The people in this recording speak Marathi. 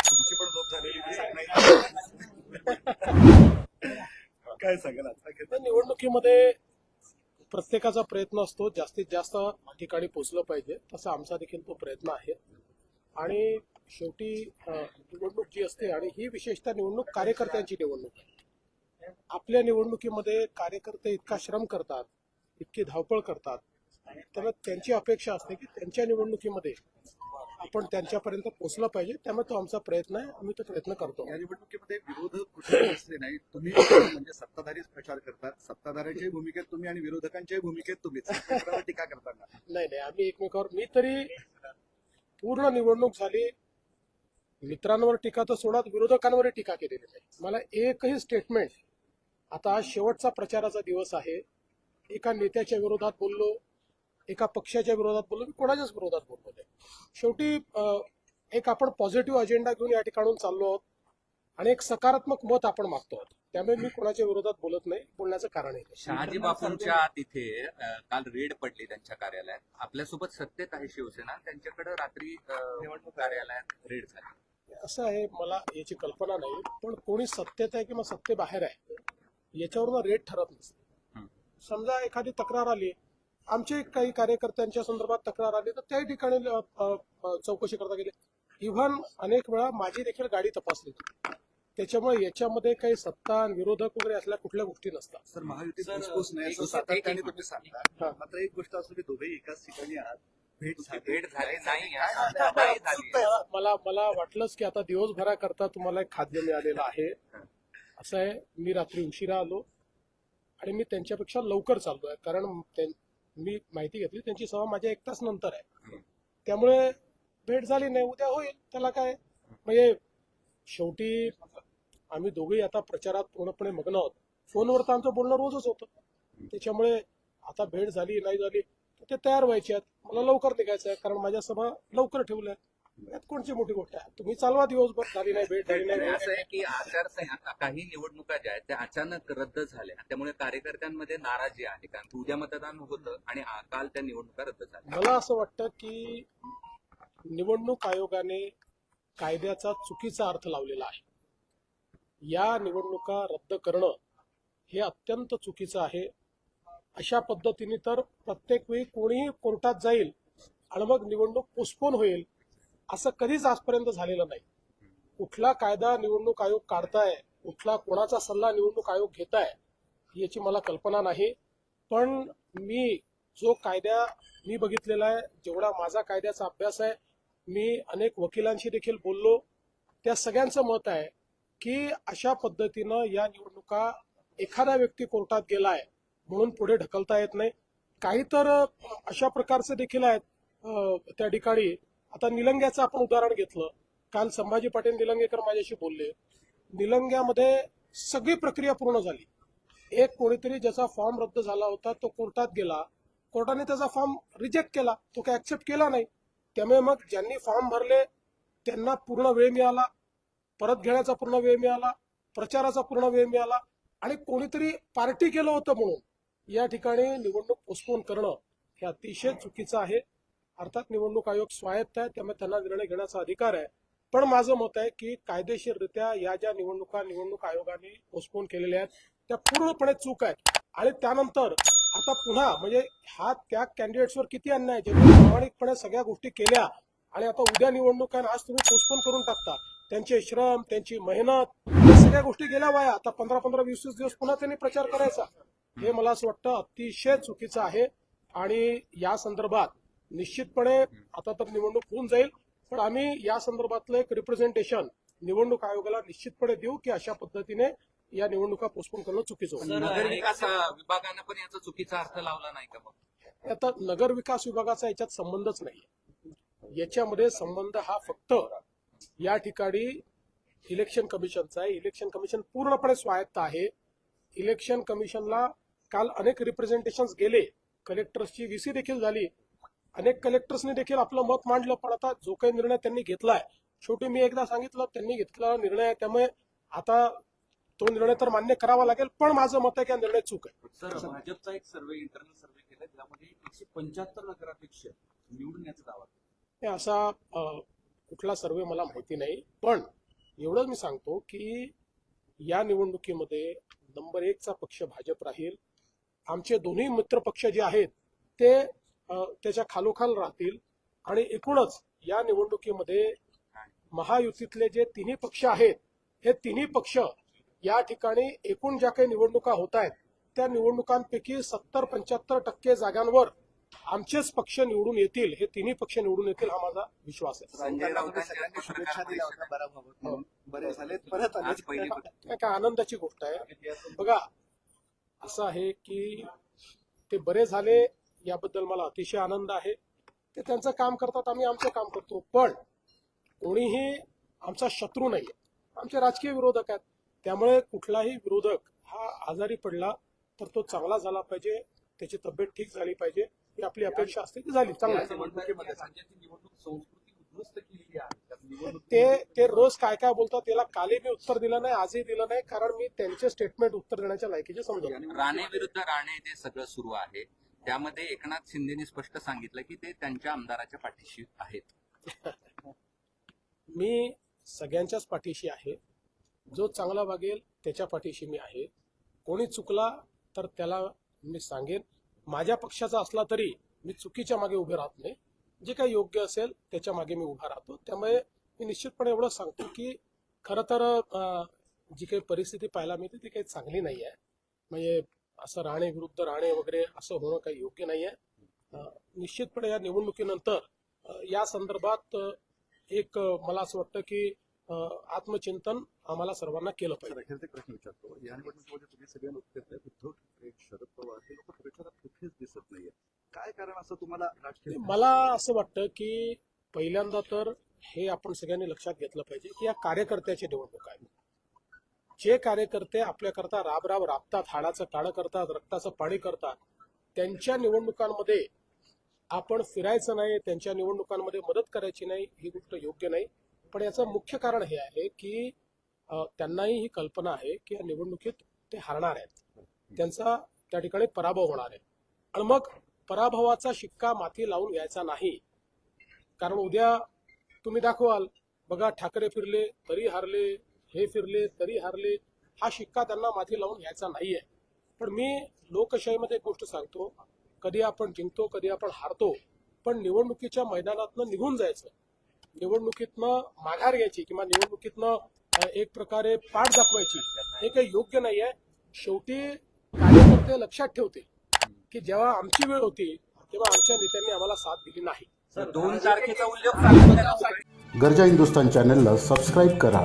तुमची पण झोप झालेली काय सांगाल आता निवडणुकीमध्ये प्रत्येकाचा प्रयत्न असतो जास्तीत जास्त ठिकाणी पोचलं पाहिजे तसा आमचा देखील तो प्रयत्न आहे. आणि शेवटी निवडणूक जी असते आणि ही विशेषतः निवडणूक कार्यकर्त्यांची निवडणूक आहे. आपल्या निवडणुकीमध्ये कार्यकर्ते इतका श्रम करतात इतकी धावपळ करतात. तर त्यांची अपेक्षा असते की त्यांच्या निवडणुकीमध्ये आपण त्यांच्यापर्यंत पोहोचलं पाहिजे. त्यामुळे तो आमचा प्रयत्न आहे. आम्ही तो प्रयत्न करतो. या निवडणुकीमध्ये विरोधक कुठे असले नाही तुम्ही म्हणजे सत्ताधारीच प्रचार करतात. सत्ताधाऱ्यांच्याही भूमिकेत तुम्ही आणि विरोधकांच्याही भूमिकेत एकमेकांवर टीका करताना. नाही नाही. आम्ही एकमेकावर मी तरी पूर्ण निवडणूक झाली. मित्रांवर टीका तर सोडात विरोधकांवरही टीका केलेली नाही. मला एकही स्टेटमेंट आता आज शेवटचा प्रचाराचा दिवस आहे. एका नेत्याच्या विरोधात बोललो एका पक्षाच्या विरोधात बोललो मी कोणाच्याच विरोधात बोललो नाही. शेवटी एक आपण पॉझिटिव्ह अजेंडा घेऊन या ठिकाणून चाललो आहोत आणि एक सकारात्मक मत आपण मागतो आहोत. त्यामुळे मी कोणाच्या विरोधात बोलत नाही बोलण्याचं कारणही नाही शहाजी बापूंच्या तिथे काल रेड पडली त्यांच्या कार्यालयात. आपल्यासोबत सत्तेत आहे शिवसेना त्यांच्याकडे रात्री निवडणूक कार्यालयात रेड झाली. असं आहे मला याची कल्पना नाही पण कोणी सत्तेत आहे किंवा सत्तेबाहेर आहे याच्यावरून रेट ठरत नसते. हं. समजा एखादी तक्रार आली आमचे काही कार्यकर्त्यांच्या संदर्भात तक्रार आली तर त्याही ठिकाणी चौकशी करता गेली. इव्हन अनेक वेळा माझी देखील गाडी तपासली. त्याच्यामुळे याच्यामध्ये काही सत्ता आणि विरोधक वगैरे असल्या कुठल्या गोष्टी नसतात. सर हा. मात्र एक गोष्ट असं की दोघेही एकाच ठिकाणी आहात मला मला वाटलंच की आता दिवसभराकरता तुम्हाला एक खाद्य मिळालेलं आहे. असं आहे मी रात्री उशिरा आलो आणि मी त्यांच्यापेक्षा लवकर चाललो आहे. कारण त्यां- मी माहिती घेतली त्यांची सभा माझ्या एक तास नंतर आहे. त्यामुळे भेट झाली नाही उद्या होईल त्याला काय? म्हणजे शेवटी आम्ही दोघेही आता प्रचारात पूर्णपणे मग्न आहोत. फोनवर तर आमचं बोलणं रोजच होतं. त्याच्यामुळे आता भेट झाली नाही झाली तर ते तयार व्हायचे आहेत. मला लवकर निघायचं आहे कारण माझ्या सभा लवकर ठेवल्या आहेत. यात कोणची मोठी गोष्ट आहे? तुम्ही चालवा दिवसभर झाली नाही भेट झाली नाही असं आहे की आचारसंहिता काही निवडणुका ज्या आहेत त्या अचानक रद्द झाल्या. त्यामुळे कार्यकर्त्यांमध्ये नाराजी आहे कारण उद्या मतदान होतं आणि काल त्या निवडणुका रद्द झाल्या. मला असं वाटतं की निवडणूक आयोगाने कायद्याचा चुकीचा अर्थ लावलेला आहे. या निवडणुका रद्द करणं हे अत्यंत चुकीचं आहे. अशा पद्धतीने तर प्रत्येक वेळी कोणीही कोर्टात जाईल आणि मग निवडणूक पोस्टपोन होईल. असं कधीच आजपर्यंत झालेलं नाही. कुठला कायदा निवडणूक आयोग काढताय कुठला कोणाचा सल्ला निवडणूक आयोग घेताय याची मला कल्पना नाही. पण मी जो कायदा मी बघितलेला आहे जेवढा माझा कायद्याचा अभ्यास आहे मी अनेक वकिलांशी देखील बोललो. त्या सगळ्यांचं मत आहे की अशा पद्धतीनं या निवडणुका एखादा व्यक्ती कोर्टात गेलाय म्हणून पुढे ढकलता येत नाही. काही तर अशा प्रकारचे देखील आहेत त्या ठिकाणी आता निलंग्याचं आपण उदाहरण घेतलं. काल संभाजी पाटील निलंगेकर माझ्याशी बोलले. निलंग्यामध्ये सगळी प्रक्रिया पूर्ण झाली. एक कोणीतरी ज्याचा फॉर्म रद्द झाला होता तो कोर्टात गेला. कोर्टाने त्याचा फॉर्म रिजेक्ट केला. तो काही ऍक्सेप्ट केला नाही. त्यामुळे मग ज्यांनी फॉर्म भरले त्यांना पूर्ण वेळ मिळाला. परत घेण्याचा पूर्ण वेळ मिळाला. प्रचाराचा पूर्ण वेळ मिळाला. आणि कोणीतरी पार्टी केलं होतं म्हणून. या ठिकाणी निवडणूक पोस्टपोन करणं हे अतिशय चुकीचं आहे. अर्थात निवडणूक आयोग स्वायत्त आहे त्यामुळे त्यांना निर्णय घेण्याचा अधिकार आहे. पण माझं मत आहे की कायदेशीररित्या या ज्या निवडणुका निवडणूक आयोगाने पोस्टपोन केलेल्या आहेत त्या पूर्णपणे चूक आहेत. आणि त्यानंतर आता पुन्हा म्हणजे हा त्या कॅन्डिडेट्सवर किती अन्याय आहे? ज्यांनी प्रामाणिकपणे सगळ्या गोष्टी केल्या आणि आता उद्या निवडणूक आहे आज तुम्ही पोस्टपोन करून टाकता. त्यांचे श्रम त्यांची मेहनत या सगळ्या गोष्टी गेल्या वाया. आता पंधरा पंधरा वीस वीस दिवस पुन्हा त्यांनी प्रचार करायचा. हे मला असं वाटतं अतिशय चुकीचं आहे. आणि या संदर्भात निश्चितपणे आता तर निवडणूक होऊन जाईल. पण आम्ही या संदर्भातलं एक रिप्रेझेंटेशन निवडणूक आयोगाला निश्चितपणे देऊ की अशा पद्धतीने या निवडणुका पोस्टपोन करणं चुकीचं नगर विकास विभागानं पण याचा चुकीचा अर्थ लावला नाही का मग? आता नगर विकास विभागाचा याच्यात संबंधच नाही याच्यामध्ये संबंध हा फक्त या ठिकाणी इलेक्शन कमिशनचा आहे. इलेक्शन कमिशन पूर्णपणे स्वायत्त आहे. इलेक्शन कमिशनला काल अनेक रिप्रेझेंटेशन गेले. कलेक्टर्सची व्हीसी देखील झाली. अनेक कलेक्टर्सनी देखील आपलं मत मांडलं पण आता जो काही निर्णय त्यांनी घेतलाय शेवटी मी एकदा सांगितलं त्यांनी घेतलेला निर्णय आहे त्यामुळे आता तो निर्णय तर मान्य करावा लागेल पण माझं मत आहे की हा निर्णय चूक आहे सर भाजपचा एक सर्वे इंटरनल सर्वे केला त्यामध्ये एकशे पंच्याहत्तर नगराध्यक्ष निवडून येण्याचा दावा केला. हे असा अ, कुठला सर्वे मला माहिती नाही पण एवढंच मी सांगतो की या निवडणुकीमध्ये नंबर एकचा पक्ष भाजप राहील आमचे दोन्ही मित्र पक्ष जे आहेत ते त्याच्या खालोखाल राहतील. आणि एकूणच या निवडणुकीमध्ये महायुतीतले जे तिन्ही पक्ष आहेत हे तिन्ही पक्ष या ठिकाणी एकूण ज्या काही निवडणुका होत आहेत त्या निवडणुकांपैकी सत्तर पंच्याहत्तर टक्के जागांवर आमचेच पक्ष निवडून येतील. हे तिन्ही पक्ष निवडून येतील हा माझा विश्वास आहे. काय आनंदाची गोष्ट आहे. बघा असं आहे की ते बरे झाले याबद्दल मला अतिशय आनंद आहे. ते त्यांचं काम करतात आम्ही आमचं काम करतो. पण कोणीही आमचा शत्रू नाहीये. आमचे राजकीय विरोधक आहेत. त्यामुळे कुठलाही विरोधक हा आजारी पडला तर तो चांगला झाला पाहिजे. त्याची तब्येत ठीक झाली पाहिजे. ही आपली अपेक्षा असते ती झाली. चांगली. ते ते रोज काय काय बोलतात त्याला कालही मी उत्तर दिलं नाही आजही दिलं नाही. कारण मी त्यांचे स्टेटमेंट उत्तर देण्याच्या लायकीचे समजत नाही. राणे विरुद्ध राणे जे सगळं सुरू आहे. त्यामध्ये एकनाथ शिंदेनी स्पष्ट सांगितलं की ते त्यांच्या आमदाराच्या पाठीशी आहेत. मी सगळ्यांच्याच पाठीशी आहे. जो चांगला वागेल त्याच्या पाठीशी मी आहे. कोणी चुकला तर त्याला मी सांगेन. माझ्या पक्षाचा असला तरी मी चुकीच्या मागे उभे राहत नाही. जे काही योग्य असेल त्याच्यामागे मी उभा राहतो. त्यामुळे मी निश्चितपणे एवढं सांगतो की खरं तर जी काही परिस्थिती पाहायला मिळते ती काही चांगली नाही आहे. म्हणजे असं राणे विरुद्ध राणे वगैरे असं होणं काही योग्य नाही आहे निश्चितपणे या निवडणुकीनंतर या संदर्भात एक मला असं वाटतं की आत्मचिंतन आम्हाला सर्वांना केलं पाहिजे. प्रश्न विचारतो. या निवडणुकीमध्ये तुम्ही सगळे लोक उद्धव ठाकरे शरद पवार हे लोक प्रचारात कुठेच दिसत नाहीये काय कारण असं तुम्हाला राजकीय मला असं वाटतं की पहिल्यांदा तर हे आपण सगळ्यांनी लक्षात घेतलं पाहिजे की या कार्यकर्त्याची निवडणूक आहे. जे कार्यकर्ते आपल्याकरता राब राब राबतात हाडाचं काळं करतात रक्ताचं पाणी करतात त्यांच्या निवडणुकांमध्ये आपण फिरायचं नाही त्यांच्या निवडणुकांमध्ये मदत करायची नाही ही गोष्ट योग्य नाही. पण याचं मुख्य कारण हे आहे की त्यांनाही ही कल्पना आहे की या निवडणुकीत ते हारणार आहेत. त्यांचा त्या ठिकाणी पराभव होणार आहे. आणि मग पराभवाचा शिक्का माती लावून घ्यायचा नाही. कारण उद्या तुम्ही दाखवाल बघा ठाकरे फिरले तरी हारले हे फिरले तरी हारले हा शिक्का त्यांना माती लावून घ्यायचा नाहीये. पण मी लोकशाहीमध्ये एक गोष्ट सांगतो कधी आपण जिंकतो कधी आपण हारतो पण निवडणुकीच्या मैदानातनं निघून जायचं. निवडणुकीतनं माघार घ्यायची किंवा निवडणुकीतनं एक प्रकारे पाठ दाखवायची हे काही योग्य नाही आहे शेवटी कार्यकर्ते लक्षात ठेवतील की जेव्हा आमची वेळ होती तेव्हा आमच्या नेत्यांनी आम्हाला साथ दिली नाही. दोन तारखेचा उल्लेख गरजा हिंदुस्तान चॅनलला सबस्क्राईब करा.